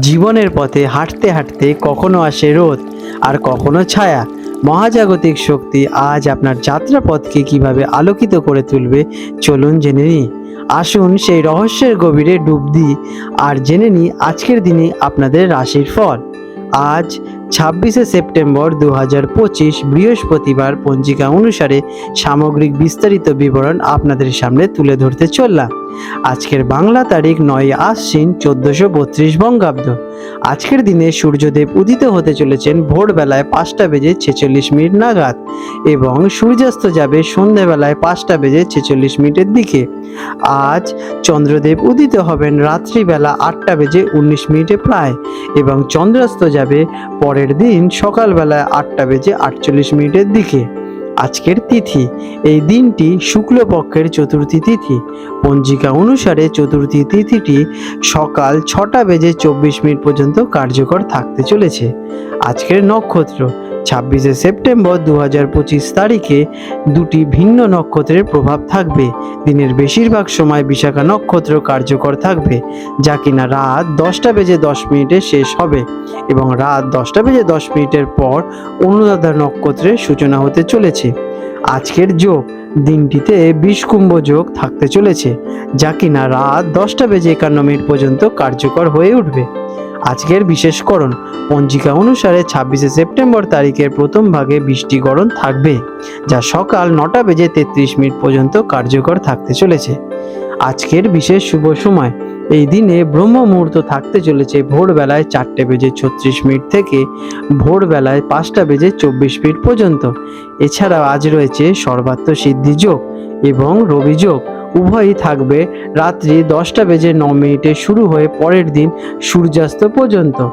জীবনের পথে হাঁটতে হাঁটতে কখনো আসে রোদ আর কখনো ছায়া। মহাজাগতিক শক্তি আজ আপনার যাত্রাপথকে কীভাবে আলোকিত করে তুলবে, চলুন জেনে নিই। আসুন সেই রহস্যের গভীরে ডুব দিই আর জেনে নিই আজকের দিনে আপনাদের রাশির ফল। আজ ছাব্বিশে সেপ্টেম্বর দু হাজার পঁচিশ বৃহস্পতিবার পঞ্জিকা অনুসারে সামগ্রিক বিস্তারিত বিবরণ আপনাদের সামনে তুলে ধরতে চললাম। আজকের বাংলা তারিখ নয় আশ্বিন চোদ্দশো বত্রিশ বঙ্গাব্দ। আজকের দিনে সূর্যদেব উদিত হতে চলেছেন ভোরবেলায় পাঁচটা বেজে ছেচল্লিশ মিনিট নাগাদ এবং সূর্যাস্ত যাবে সন্ধ্যেবেলায় পাঁচটা বেজে ছেচল্লিশ মিনিটের দিকে। আজ চন্দ্রদেব উদিত হবেন রাত্রিবেলা আটটা বেজে উনিশ মিনিটে প্রায় এবং চন্দ্রাস্ত যাবে পরের দিন সকালবেলায় আটটা বেজে আটচল্লিশ মিনিটের দিকে। আজকের তিথি, এই দিনটি শুক্লপক্ষের চতুর্থী তিথি। পঞ্জিকা অনুসারে চতুর্থী তিথিটি সকাল ছটা বেজে চব্বিশ মিনিট পর্যন্ত কার্যকর থাকতে চলেছে। আজকের নক্ষত্র ছাব্বিশে সেপ্টেম্বর দু হাজার পঁচিশ তারিখে দুটি ভিন্ন নক্ষত্রের প্রভাব থাকবে। দিনের বেশিরভাগ সময় বিশাখা নক্ষত্র কার্যকর থাকবে, যা কিনা রাত দশটা বেজে দশ মিনিটে শেষ হবে এবং রাত দশটা বেজে দশ মিনিটের পর অনুরাধা নক্ষত্রের সূচনা হতে চলেছে। আজকের যোগ, দিনটিতে বিষকুম্ভ যোগ থাকতে চলেছে, যা কিনা রাত দশটা বেজে একান্ন মিনিট পর্যন্ত কার্যকর হয়ে উঠবে। আজকের বিশেষকরণ পঞ্জিকা অনুসারে ছাব্বিশে সেপ্টেম্বর তারিখের প্রথম ভাগে বৃষ্টিকরণ থাকবে, যা সকাল নটা বেজে তেত্রিশ মিনিট পর্যন্ত কার্যকর থাকতে চলেছে। আজকের বিশেষ শুভ সময়, এই দিনে ব্রহ্ম মুহূর্ত থাকতে চলেছে ভোরবেলায় চারটে বেজে ছত্রিশ মিনিট থেকে ভোরবেলায় পাঁচটা বেজে চব্বিশ মিনিট পর্যন্ত। এছাড়াও আজ রয়েছে সর্বাত্ম সিদ্ধি যোগ এবং রবি যোগ। উভয়ই থাকবে রাত্রি দশটা বেজে ন মিনিটে শুরু হয়ে পরের দিন সূর্যাস্ত পর্যন্ত।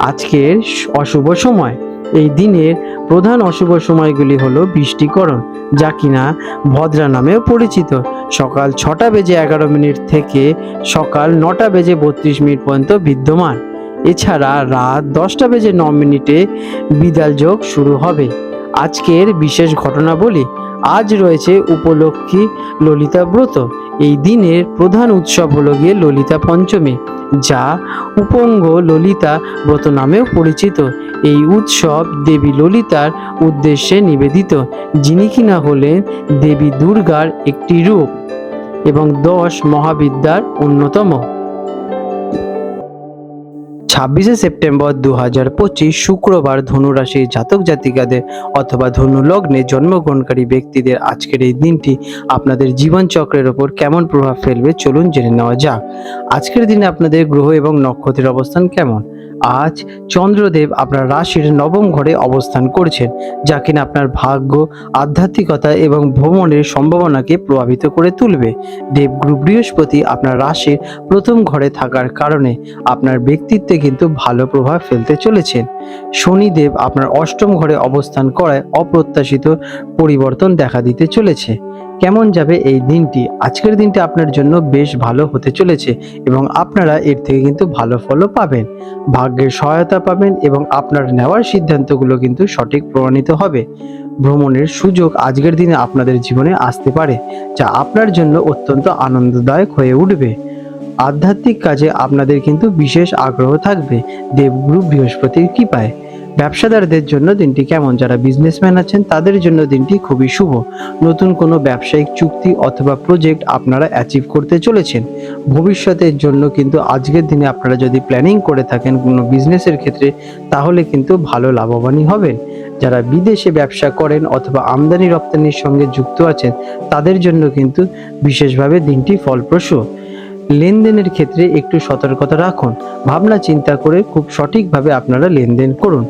আজকের অশুভ সময়। এই দিনের প্রধান অশুভ সময়গুলি হলো বৃষ্টিকরণ, যা কিনা ভদ্রা নামেও পরিচিত। সকাল ছটা বেজে এগারো মিনিট থেকে সকাল নটা বেজে বত্রিশ মিনিট পর্যন্ত বিদ্যমান। এছাড়া রাত দশটা বেজে ন মিনিটে বিদাল যোগ শুরু হবে। আজকের বিশেষ ঘটনা বলি, আজ রয়েছে উপলক্ষী ললিতা ব্রত। এই দিনের প্রধান উৎসব হলো গিয়ে ললিতা পঞ্চমী, যা উপঙ্গ ললিতা ব্রত নামেও পরিচিত। এই উৎসব দেবী ললিতার উদ্দেশ্যে নিবেদিত, যিনি কিনা হলেন দেবী দুর্গার একটি রূপ এবং দশ মহাবিদ্যার অন্যতম। ছাব্বিশে সেপ্টেম্বর দু হাজার পঁচিশ শুক্রবার ধনুরাশির জাতক জাতিকাদের অথবা ধনু লগ্নে জন্মগ্রহণকারী ব্যক্তিদের আজকের এই দিনটি আপনাদের জীবনচক্রের ওপর কেমন প্রভাব ফেলবে চলুন জেনে নেওয়া যাক। আজকের দিনে আপনাদের গ্রহ এবং নক্ষত্রের অবস্থান কেমন? আজ চন্দ্রদেব আপনার রাশির নবম ঘরে অবস্থান করছেন, যা কিনা আপনার ভাগ্য, আধ্যাত্মিকতা এবং ভ্রমণের সম্ভাবনাকে প্রভাবিত করে তুলবে। দেবগুরু বৃহস্পতি আপনার রাশির প্রথম ঘরে থাকার কারণে আপনার ব্যক্তিত্বে কিন্তু ভালো প্রভাব ফেলতে চলেছেন। শনিদেব আপনার অষ্টম ঘরে অবস্থান করায় অপ্রত্যাশিত পরিবর্তন দেখা দিতে চলেছে। কেমন যাবে এই দিনটি? আজকের দিনটি আপনার জন্য বেশ ভালো হতে চলেছে এবং আপনারা এর থেকে কিন্তু ভালো ফলও পাবেন। ভাগ্যের সহায়তা পাবেন এবং আপনার নেওয়ার সিদ্ধান্তগুলো কিন্তু সঠিক প্রমাণিত হবে। ভ্রমণের সুযোগ আজকের দিনে আপনাদের জীবনে আসতে পারে, যা আপনার জন্য অত্যন্ত আনন্দদায়ক হয়ে উঠবে। আধ্যাত্মিক কাজে আপনাদের কিন্তু বিশেষ আগ্রহ থাকবে। দেবগুরু বৃহস্পতির কৃপায়। ব্যবসাদারদের জন্য দিনটি কেমন? যারা বিজনেসম্যান আছেন, তাদের জন্য দিনটি খুবই শুভ। নতুন কোনো ব্যবসায়িক চুক্তি অথবা প্রজেক্ট আপনারা অ্যাচিভ করতে চলেছেন। ভবিষ্যতের জন্য কিন্তু আজকের দিনে আপনারা যদি প্ল্যানিং করে থাকেন কোনো বিজনেসের ক্ষেত্রে, তাহলে কিন্তু ভালো লাভবানই হবেন। যারা বিদেশে ব্যবসা করেন অথবা আমদানি রপ্তানির সঙ্গে যুক্ত আছেন, তাদের জন্য কিন্তু বিশেষভাবে দিনটি ফলপ্রসূ। লেনদেনের ক্ষেত্রে একটু সতর্কতা রাখুন। ভাবনা চিন্তা করে খুব সঠিকভাবে আপনারা লেনদেন করুন।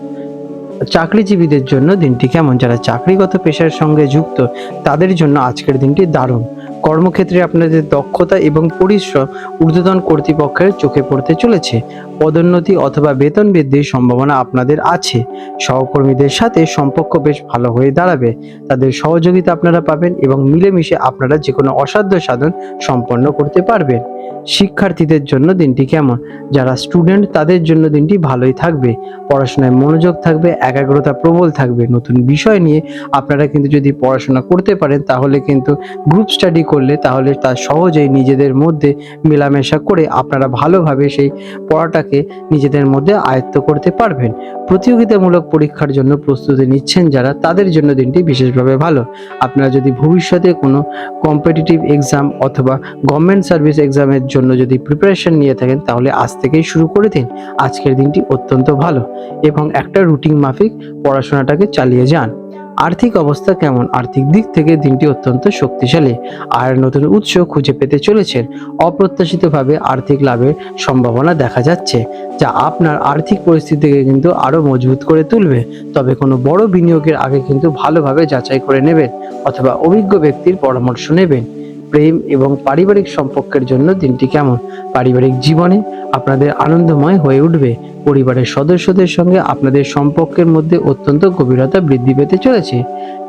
চাকরিজীবীদের জন্য দিনটি কেমন? যারা চাকরিগত পেশার সঙ্গে যুক্ত, তাদের জন্য আজকের দিনটি দারুণ। কর্মক্ষেত্রে আপনাদের দক্ষতা এবং পরিশ্রম ঊর্ধ্বতন কর্তৃপক্ষের চোখে পড়তে চলেছে। পদোন্নতি অথবা বেতন বৃদ্ধির সম্ভাবনা আপনাদের আছে। সহকর্মীদের সাথে সম্পর্ক বেশ ভালো হয়ে দাঁড়াবে। তাদের সহযোগিতা আপনারা পাবেন এবং মিলেমিশে আপনারা যে কোনো অসাধ্য সাধন সম্পন্ন করতে পারবেন। শিক্ষার্থীদের জন্য দিনটি কেমন? যারা স্টুডেন্ট, তাদের জন্য দিনটি ভালোই থাকবে। পড়াশোনায় মনোযোগ থাকবে, একাগ্রতা প্রবল থাকবে। নতুন বিষয় নিয়ে আপনারা কিন্তু যদি পড়াশোনা করতে পারেন, তাহলে কিন্তু গ্রুপ স্টাডি করলে তাহলে তা সহজেই নিজেদের মধ্যে মেলামেশা করে আপনারা ভালোভাবে সেই পড়াটাকে নিজেদের মধ্যে আয়ত্ত করতে পারবেন। প্রতিযোগিতামূলক পরীক্ষার জন্য প্রস্তুতি নিচ্ছেন যারা, তাদের জন্য দিনটি বিশেষভাবে ভালো। আপনারা যদি ভবিষ্যতে কোনো কম্পিটিটিভ এক্সাম অথবা গভর্নমেন্ট সার্ভিস এক্সামের জন্য যদি প্রিপারেশন নিয়ে থাকেন, তাহলে আজ থেকেই শুরু করে দিন। আজকের দিনটি অত্যন্ত ভালো এবং একটা রুটিন মাফিক পড়াশোনাটাকে চালিয়ে যান। আর্থিক অবস্থা কেমন? আর্থিক দিক থেকে দিনটি অত্যন্ত শক্তিশালী। আর নতুন উৎস খুঁজে পেতে চলেছেন। অপ্রত্যাশিতভাবে আর্থিক লাভের সম্ভাবনা দেখা যাচ্ছে, যা আপনার আর্থিক পরিস্থিতিকে কিন্তু আরও মজবুত করে তুলবে। তবে কোনো বড় বিনিয়োগের আগে কিন্তু ভালোভাবে যাচাই করে নেবেন, অথবা অভিজ্ঞ ব্যক্তির পরামর্শ নেবেন। প্রেম এবং পারিবারিক সম্পর্কের জন্য দিনটি কেমন? পারিবারিক জীবনে আপনাদের আনন্দময় হয়ে উঠবে। পরিবারের সদস্যদের সঙ্গে আপনাদের সম্পর্কের মধ্যে অত্যন্ত গভীরতা বৃদ্ধি পেতে চলেছে।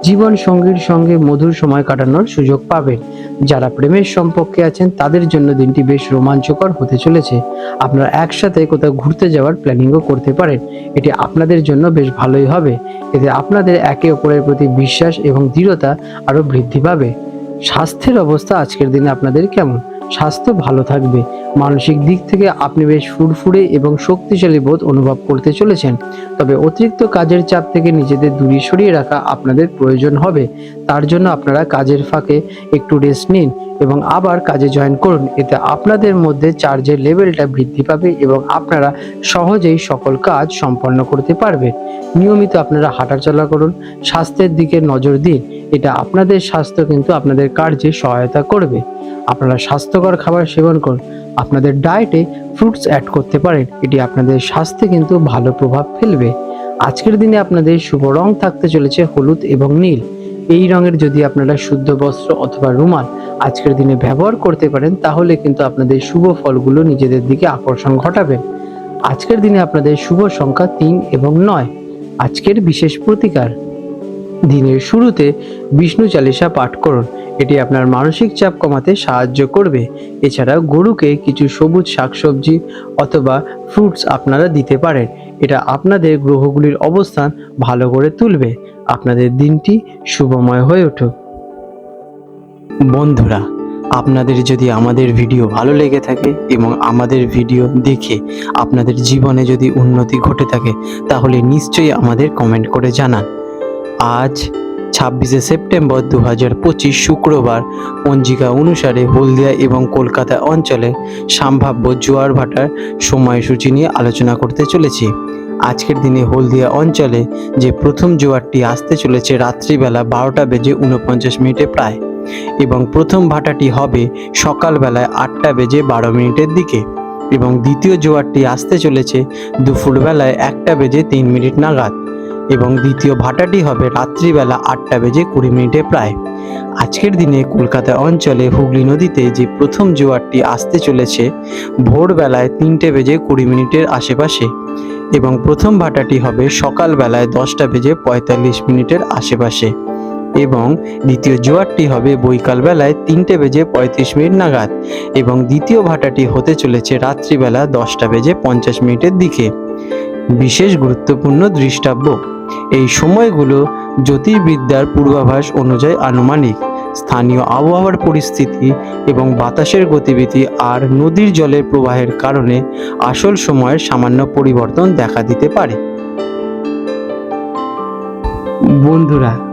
জীবন সঙ্গীর সঙ্গে মধুর সময় কাটানোর সুযোগ পাবেন। যারা প্রেমের সম্পর্কে আছেন, তাদের জন্য দিনটি বেশ রোমাঞ্চকর হতে চলেছে। আপনারা একসাথে কোথাও ঘুরতে যাওয়ার প্ল্যানিংও করতে পারেন। এটি আপনাদের জন্য বেশ ভালোই হবে। এতে আপনাদের একে অপরের প্রতি বিশ্বাস এবং দৃঢ়তা আরও বৃদ্ধি পাবে। স্বাস্থ্যের অবস্থা আজকের দিনে আপনাদের কেমন? স্বাস্থ্য ভালো থাকবে। মানসিক দিক থেকে আপনি বেশ ফুরফুরে এবং শক্তিশালী বোধ অনুভব করতে চলেছেন। তবে অতিরিক্ত কাজের চাপ থেকে নিজেদের দূরে সরিয়ে রাখা আপনাদের প্রয়োজন হবে। তার জন্য আপনারা কাজের ফাঁকে একটু রেস্ট নিন এবং আবার কাজে জয়েন করুন। এতে আপনাদের মধ্যে চার্জের লেভেলটা বৃদ্ধি পাবে এবং আপনারা সহজেই সকল কাজ সম্পন্ন করতে পারবেন। নিয়মিত আপনারা হাঁটাচলা করুন। স্বাস্থ্যের দিকে নজর দিন এটা আপনাদের স্বাস্থ্য কিন্তু আপনাদের কার্যে সহায়তা করবে। আপনারা স্বাস্থ্যকর খাবার সেবন করুন। আপনাদের ডায়েটে ফ্রুটস অ্যাড করতে পারেন। এটি আপনাদের স্বাস্থ্যে কিন্তু ভালো প্রভাব ফেলবে। আজকের দিনে আপনাদের শুভ রং থাকতে চলেছে হলুদ এবং নীল। এই রঙের যদি আপনারা শুদ্ধ বস্ত্র অথবা রুমাল আজকের দিনে ব্যবহার করতে পারেন, তাহলে কিন্তু আপনাদের শুভ ফলগুলো নিজেদের দিকে আকর্ষণ ঘটাবেন আজকের দিনে আপনাদের শুভ সংখ্যা তিন এবং নয়। আজকের বিশেষ প্রতিকার। দিনের শুরুতে বিষ্ণু চালিসা পাঠ করুন। এটি আপনার মানসিক চাপ কমাতে সাহায্য করবে। এছাড়া গরুকে কিছু সবুজ শাকসবজি অথবা ফ্রুটস আপনারা দিতে পারেন। এটা আপনাদের গ্রহগুলির অবস্থান ভালো করে তুলবে। আপনাদের দিনটি শুভময় হয়ে উঠুক। বন্ধুরা, আপনাদের যদি আমাদের ভিডিও ভালো লেগে থাকে এবং আমাদের ভিডিও দেখে আপনাদের জীবনে যদি উন্নতি ঘটে থাকে, তাহলে নিশ্চয়ই আমাদের কমেন্ট করে জানান। আজ ছাব্বিশে সেপ্টেম্বর দু হাজার পঁচিশ শুক্রবার পঞ্জিকা অনুসারে হলদিয়া এবং কলকাতা অঞ্চলে সম্ভাব্য জোয়ার ভাটার সময়সূচি নিয়ে আলোচনা করতে চলেছি। আজকের দিনে হলদিয়া অঞ্চলে যে প্রথম জোয়ারটি আসতে চলেছে রাত্রিবেলা বারোটা বেজে উনপঞ্চাশ মিনিটে প্রায় এবং প্রথম ভাটাটি হবে সকালবেলায় আটটা বেজে বারো মিনিটের দিকে এবং দ্বিতীয় জোয়ারটি আসতে চলেছে দুপুরবেলায় একটা বেজে তিন মিনিট নাগাদ। এবং দ্বিতীয় ভাটাটি হবে রাত্রিবেলা আটটা বেজে কুড়ি মিনিটে প্রায়। আজকের দিনে কলকাতা অঞ্চলে হুগলি নদীতে যে প্রথম জোয়ারটি আসতে চলেছে, ভোরবেলায় তিনটে বেজে কুড়ি মিনিটের আশেপাশে এবং প্রথম ভাটাটি হবে সকালবেলায় দশটা বেজে পঁয়তাল্লিশ মিনিটের আশেপাশে এবং দ্বিতীয় জোয়ারটি হবে বৈকালবেলায় তিনটে বেজে পঁয়ত্রিশ মিনিট নাগাদ এবং দ্বিতীয় ভাটাটি হতে চলেছে রাত্রিবেলা দশটা বেজে পঞ্চাশ মিনিটের দিকে। বিশেষ গুরুত্বপূর্ণ দৃষ্টাব্য। এই সময়গুলো জ্যোতির্বিদ্যার পূর্বাভাস অনুযায়ী আনুমানিক। স্থানীয় আবহাওয়ার পরিস্থিতি এবং বাতাসের গতিবিধি আর নদীর জলের প্রবাহের কারণে আসল সময়ের সামান্য পরিবর্তন দেখা দিতে পারে। বন্ধুরা